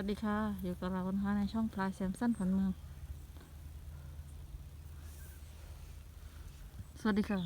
วัสดีค่ะ อยู่กับเรานะคะในช่องพลายแซมสันขวัญเมือง สวัสดีค่ะ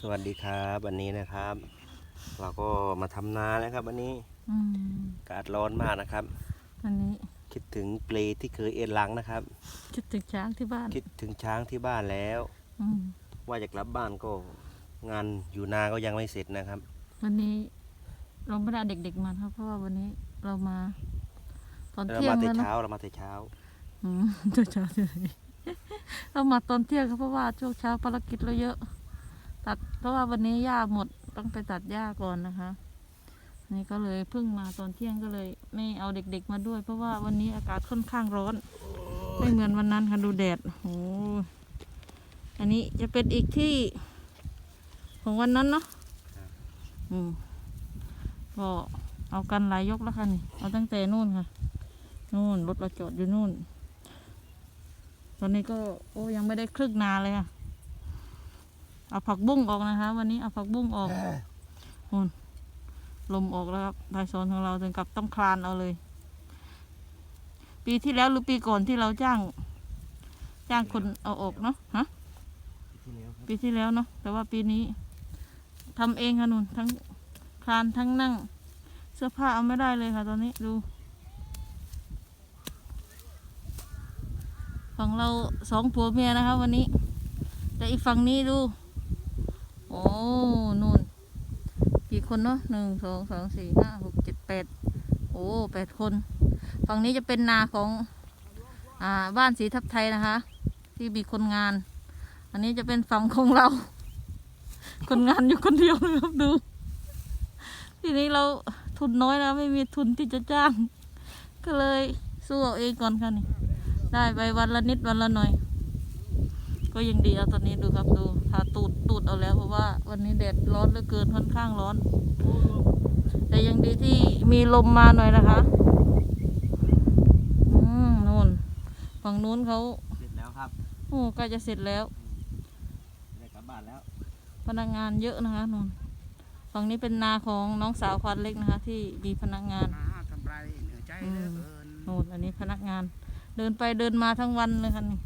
สวัสดีครับวันนี้นะครับ เราก็มาทำนานะครับ วันนี้อืมอากาศร้อนมากนะครับ วันนี้คิดถึงเปลที่เคยเอ็นหลังนะครับ คิดถึงช้างที่บ้านคิดถึงช้างที่บ้านแล้ว อืมว่าจะกลับบ้านก็งานอยู่นาก็ยังไม่เสร็จนะครับ วันนี้เราไม่ได้เอาเด็กๆมาครับ เพราะว่าวันนี้เรามาต อนเราเที่ยงมาแต่แล้วนะเช้าเรามาแต่เช้า อืมเช้าเช้าเลยเรามาตอนเที่ยงครับเพราะว่าช่วงเช้าภารกิจเราเยอะ ตัดเพราะว่าวันนี้หญ้าหมดต้องไปตัดหญ้าก่อนนะคะ นี่ก็เลยเพิ่งมาตอนเที่ยงก็เลย ไม่เอาเด็กๆมาด้วย เพราะว่าวันนี้อากาศค่อนข้างร้อน ไม่เหมือนวันนั้นค่ะดูแดดโอ้โหอันนี้จะเป็นอีกที่ ของวันนั้นเนาะอืมก็เอากันหลายยกแล้วค่ะนี่ เอาตั้งแต่นู่นค่ะ นู่นรถเราจอดอยู่นู่น ตอนนี้ก็โอ้ยังไม่ได้ครึ่งนาเลยค่ะเอาผักบุ้งออกนะคะ วันนี้เอาผักบุ้งออกนู่นลมออกแล้วครับไทยโซนของเราถึงกับต้องคลานเอาเลย ปีที่แล้วหรือปีก่อนที่เราจ้าง จ้างคนเอาออกเนาะฮะที่แล้วครับปีที่แล้วเนาะแต่ว่าปีนี้ทำเองค่ะนุ่นทั้งคลานทั้งนั่ง เสื้อผ้าเอาไม่ได้เลยค่ะ ตอนนี้ดู ฝั่งเราสองผัวเมียนะคะวันนี้ แต่อีกฝั่งนี้ดู โอ้นู่น กี่คนเนาะหนึ่งสองสามสี่ห้าหกเจ็ดแปดโอ้แปดคน ฝั่งนี้จะเป็นนาของ อ่าบ้านสีทับไทยนะคะ ที่มีคนงาน อันนี้จะเป็นฝั่งของเรา คนงานอยู่คนเดียวนะครับดู ทีนี้เราทุนน้อยนะไม่มีทุนที่จะจ้าง ก็เลยสู้เอาเองก่อนค่ะนี่ ได้ไปวันละนิดวันละหน่อย ก็ยังดีเอาตอนนี้ดูครับดูทาตูดตูดเอาแล้วเพราะว่า วันนี้แดดร้อนเหลือเกินค่อนข้างร้อน แต่ยังดีที่มีลมมาหน่อยนะคะอืมนู่นฝั่งนู้นเขาเสร็จแล้วครับโอ้ใกล้จะเสร็จแล้วได้กลับบ้านแล้ว พนักงานเยอะนะคะนนฝั่งนี้เป็นนาของน้องสาวควานเล็กนะคะ ที่มีพนักงานหากำไรเหนือใจเหลือเกินโน่นอันนี้พนักงาน เดินไปเดินมาทั้งวันเลยค่ะนี่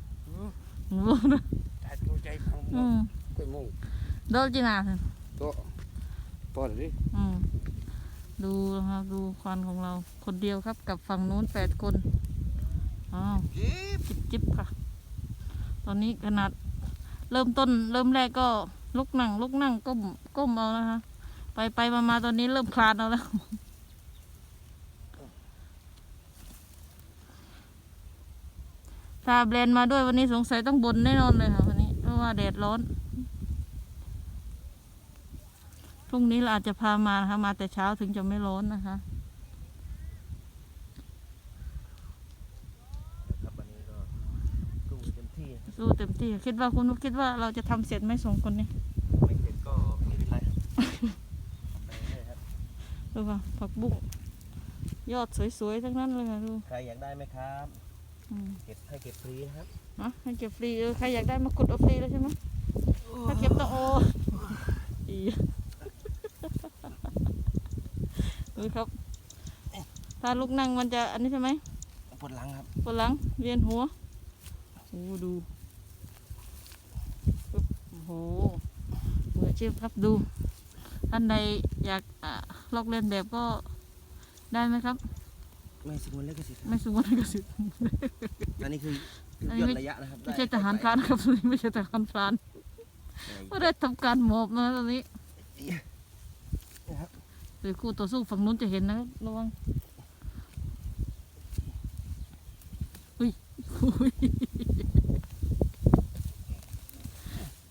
โอ้โหแต่ตัวใจของอืมกุยมงเดินจีนาค่ะตัวปอดดิอืมดูนะคะดูควันของเราคนเดียวครับกับฝั่งนู้นแปดคนอ้าวจิ๊บจิบจิบค่ะ ตอนนี้ขนาดเริ่มต้นเริ่มแรกก็ลุกนั่งลุกนั่งก้มก้มเอานะคะไปไปมามาตอนนี้เริ่มคลานเอาแล้ว ตาแบรนด์มาด้วยวันนี้สงสัยต้องบนแน่นอนเลยค่ะวันนี้เพราะว่าแดดร้อนพรุ่งนี้เราอาจจะพามานะคะมาแต่เช้าถึงจะไม่ร้อนนะคะครับวันนี้ก็สู้เต็มที่นะครับสู้เต็มที่คิดว่าคุณนุกคิดว่าเราจะทำเสร็จไหมสองคนนี้ไม่เสร็จก็ไม่เป็นไรไปเลยครับดูค่ะผักบุ้งยอดสวยๆทั้งนั้นเลยค่ะดูใครอยากได้ไหมครับ อืมเก็บให้เก็บฟรีนะครับนะให้เก็บฟรีเออใครอยากได้มากดเอาฟรีแล้วใช่ไหมถ้าเก็บต้องโออีดูครับ ถ้าลูกนั่งมันจะอันนี้ใช่ไหมปวดหลังครับปวดหลังเวียนหัวโอ้ดูปึ๊บโอ้โหมืออาชีพครับดู ท่านใดอยากอ่าลอกเลียนแบบก็ได้ไหมครับ ไม่สมวนเลขสิทธิ์ไม่สมวนก็สิทธิ์อันนี้คืออันนี้ย่ไม่นระยะนะครับไม่ใช่ทหารพรานครับไม่ใช่ทหารพรานไม่ได้ทำการหมอบนะตอนนี้นะครับหรือคู่ต่อสู้ฝั่งนู้นจะเห็นนะครับระวังอุ้ยอุ้ย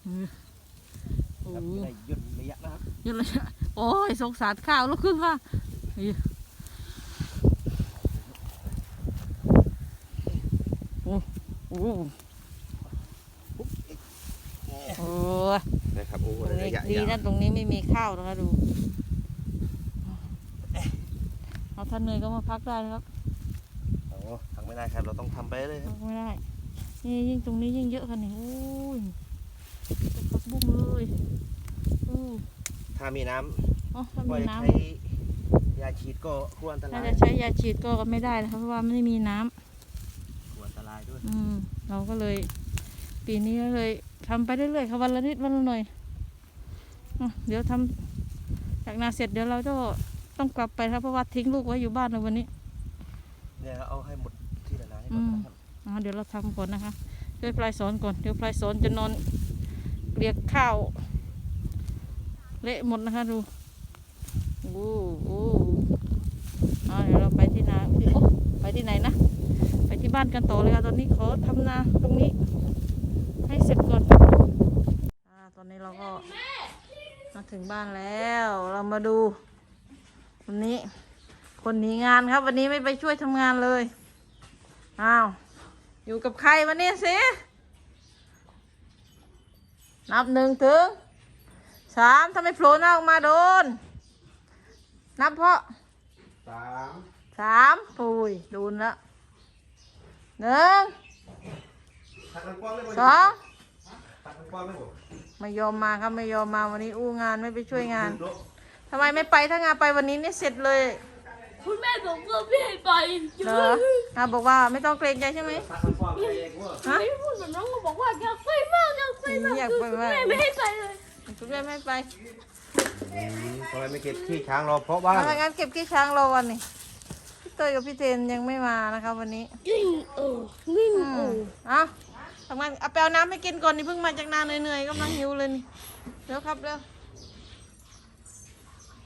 เออโอ้ครับโหได้ย่นระยะนะครับเยอะเลยอะโอ้ยสงสารข้าวแล้วขึ้นว่าเฮ้ยโอ้โอ้โอ้ยนะครับโอ้ตรงระนี้ยะดียาวนะตรงนี้ไม่มีข้าวนะคะดู เอาท่านเหนื่อยก็มาพักได้นะครับโอ้ทำไม่ได้ครับเราต้องทำไปเลยคพัรับกไม่ได้ นี่ยิ่งตรงนี้ยิ่งเยอะค่ะนี่โอ้ยเป็นผักบุ้งเลยอู้ถ้ามีน้อ๋อถ้าำก็มีจะน้ใช้ยยาฉีดก็กลัวอันตราถ้ายจะใช้ยาฉีดก็ไม่ได้นะคะเพราะว่าไม่มีน้ำก ลัวอันตรายด้วยอืมเราก็เลย ปีนี้ก็เลยทำไปเรื่อยๆค่ะวันละนิดวันละหน่อยอะเดี๋ยวทำจากนาเสร็จเดี๋ยวเราก็ต้องกลับไปครับเพราะว่าทิ้งลูกไว้อยู่บ้านในวันนี้ เนี่ยเอาให้หมดที่ละนาให้หมอืดมนะครับอะเดี๋ยวเราทำก่อนนะคะช่วยปลายสอนก่อนเดี๋ยวปลายสอนจะนอนเกลียกข้าวเละหมดนะคะดูโอ้โหอะเดี๋ยวเราไปที่นาโอ้ไปที่ไหนนะไปที่ บ้านกันต่อเลยค่ะตอนนี้ขอทำนาตรงนี้ ให้เสร็จก่อนอาตอนนี้เราก็มาถึงบ้านแล้ว เรามาดูวันนี้ คนหนีงานครับ วันนี้ไม่ไปช่วยทำงานเลยอ้าวอยู่กับใครวันนี้สินับหนึ่งถึงสามถ้าไม่โผล่หน้าออกมาโดน นับเพราะสามสามปุยโดนแล้ว หนึ่งตัดกว้างเลยบ่สองตัดกว้างเลยบ่ไม่ยอมมาครับไม่ยอมมาวันนี้อู้งานไม่ไปช่วยงานดูทำไมไม่ไปถ้างานไปวันนี้เนี่ยเสร็จเลย คุณแม่บอกว่าไม่ให้ไปเหรองานบอกว่าไม่ต้องเกรงใจใช่ไหมตัดกว้างเลยกว่าฮะไม่พูดแบบน้องก็บอกว่าอยากไปมากอยากไปมากอยากไปมากแม่ไม่ให้ไปเลยคุณแม่ไม่ไปทำไมไม่เก็บขี้ช้างรอเพราะบ้างถ้างั้นเก็บขี้ช้างรอวันนี้พี่ เตยกับพี่เทนยังไม่มานะครับวันนี้ยิ่งเออยิ่งอืเอมอเอาทำงานเอาไปเอาน้ำให้กินก่อนนี่เพิ่งมาจากนาเหนื่อยๆกำลังหิวเลยนี่เร็วครับเร็ว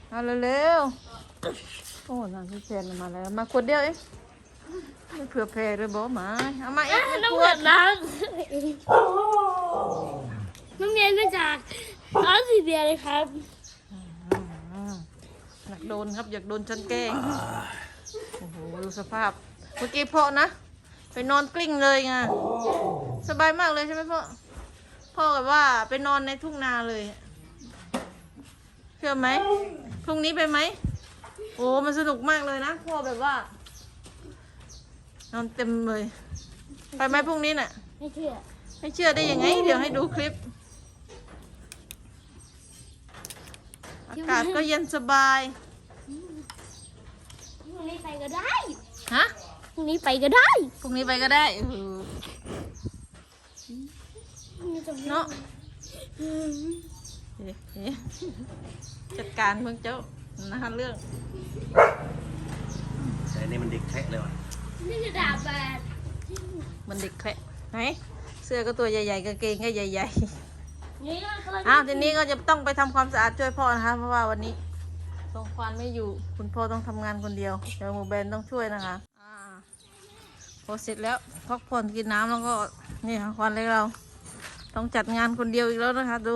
เอาเร็วๆโอ้น้ำพี่เทนมาแล้วมาขวดเดียวเองไม่เผื่อแผ่เลยบอกหมาเอามาอีกหนึ่งน้องขเหวมือดนน้ำน้องเรียนมาจากร้านสีเดียเลยครับอยากโดนครับอยากโดนฉันแกล้ง โอ้โหดูสภาพ เมื่อกี้พ่อนะไปนอนกลิ้งเลยไงสบายมากเลยใช่ไหมพ่อพ่อแบบว่าไปนอนในทุ่งนาเลยเชื่อไหมพรุ่งนี้ไปไหมโอ้มันสนุกมากเลยนะพ่อแบบว่า นอนเต็มเลย ไปไหมพรุ่งนี้น่ะ ไม่เชื่อ ไม่เชื่อได้ยังไง เดี๋ยวให้ดูคลิป อากาศก็เย็นสบาย รุ่งนี้ไปก็ได้ฮะพรุ่งนี้ไปก็ได้พรุ่งนี้ไปก็ได้เออพรุ่งนี้จะเนาะเอ๊ะจัดการเพิ่งเจ้านะคะเรื่องแต่อันนี่มันเด็กแค่เลยว่ะนี่จะดาบแบดมันเด็กแคระไหนเสื้อก็ตัวใหญ่ๆกางเกงก็ใหญ่นี่ก็กำลังๆอ้าวทีนี้ก็จะต้องไปทำความสะอาดช่วยพ่อนะคะเพราะว่าวันนี้ ทรงควานไม่อยู่ คุณพ่อต้องทำงานคนเดียว เดี๋ยวหมูแบนต้องช่วยนะคะ อ่าพอเสร็จแล้วพักผ่อนกินน้ำแล้วก็นี่ค่ะควานเล็กเรา ต้องจัดงานคนเดียวอีกแล้วนะคะ ดู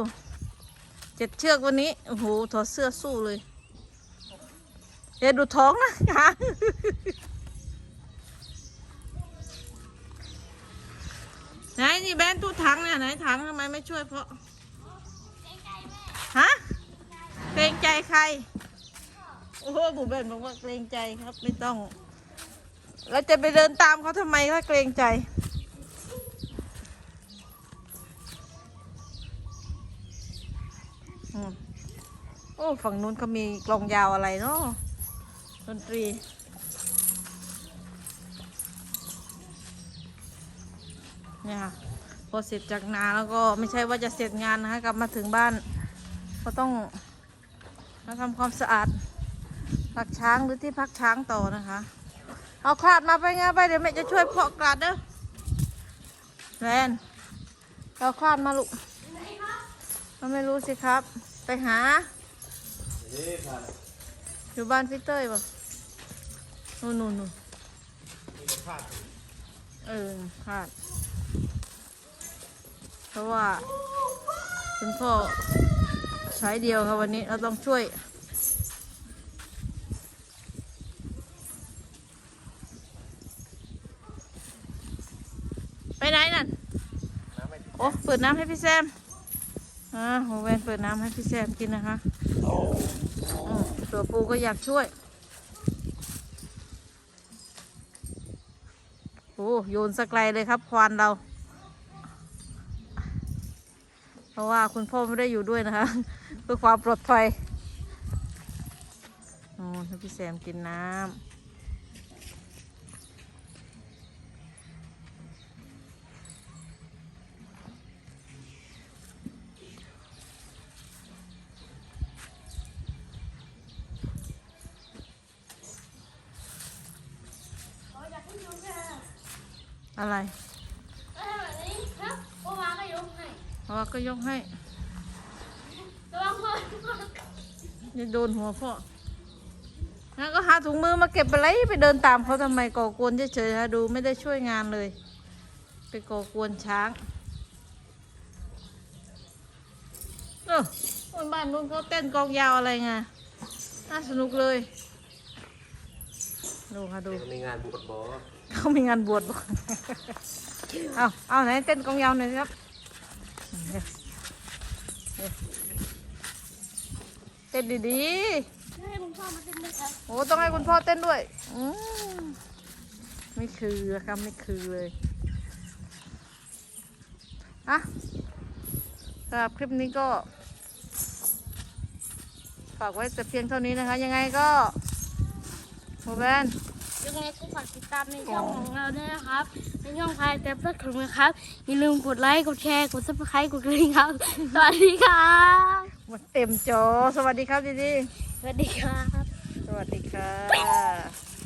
เจ็ดเชือกวันนี้โอ้โหถอดเสื้อสู้เลยเดี๋ยวดูท้องนะค่ะไหนนี่แบนตู้ถังเนี่ยไหนถังทำไมไม่ช่วยเพราะฮะเกรงใจใคร โอ้โหบุเบนบอกว่าเกรงใจครับ ไม่ต้อง แล้วจะไปเดินตามเขาทำไมถ้าเกรงใจ โอ้ ฝั่งนู้นเขามีกลองยาวอะไรเนาะดนตรีเนี่ยค่ะพอเสร็จจากนาแล้วก็ไม่ใช่ว่าจะเสร็จงานนะคะ กลับมาถึงบ้าน ก็ต้องมาทำความสะอาด พักช้างหรือที่พักช้างต่อนะคะ เอาคลาดมาไปไงไปเดี๋ยวแม่จะช่วยเพาะกลาดเด้อแรนเอาคลาดมาลูกเราไม่รู้สิครับ ไปหา อยู่บ้านพี่เต้ยป่ะนู่นนู่นนู่นเออคลาด เพราะว่าคุณพ่อใช้เดียวค่ะวันนี้เราต้องช่วย ไปไหนนั่น โอ้เปิดน้ำให้พี่แซมอ่าโหแวนเปิดน้ำให้พี่แซมกินนะคะอืมตัวปูก็อยากช่วยโอ้โยนสกไกลเลยครับควานเรา เพราะว่าคุณพ่อไม่ได้อยู่ด้วยนะคะ เพื่อความปลอดภัยอ๋อให้พี่แซมกินน้ำ อยากให้ยกเลย อะไรแบบนี้ครับโอวาก็ยกให้เพราะว่าก็ยกให้ระวังพ่ออย่าโดนหัวพ่องั้นก็หาถุงมือมาเก็บไปเลยไปเดินตามเขาทำไมก่อกวนเฉยๆฮะดูไม่ได้ช่วยงานเลย ไปก่อกวนช้างเออคนบ้านนู้นเขาเต้นกลองยาวอะไรไงน่าสนุกเลย ดูค่ะดูมีงานบวชบอ เขามีงานบวชบ่เอาเอาไหนเต้นกลองยาวหน่อยสิครับเดี๋ยวเดี๋ยวเต้นดีให้คุณพ่อมาเต้นด้วยครับๆโอ้ต้องให้คุณพ่อเต้นด้วยอืมไม่คือครับไม่คือเลยอะสำหรับคลิปนี้ก็ ฝากไว้แต่เพียงเท่านี้นะคะ ยังไงก็โมแบน ยังไงก็ฝากติดตามในช่องของเราด้วยนะครับ ในช่องพายเต็มสักถึงนะครับ อย่าลืมกดไลค์กดแชร์กดซับสไครต์กดกระดิ่งครับ สวัสดีครับมันเต็มจอ สวัสดีครับดีดีสวัสดีครับ สวัสดีค่ะ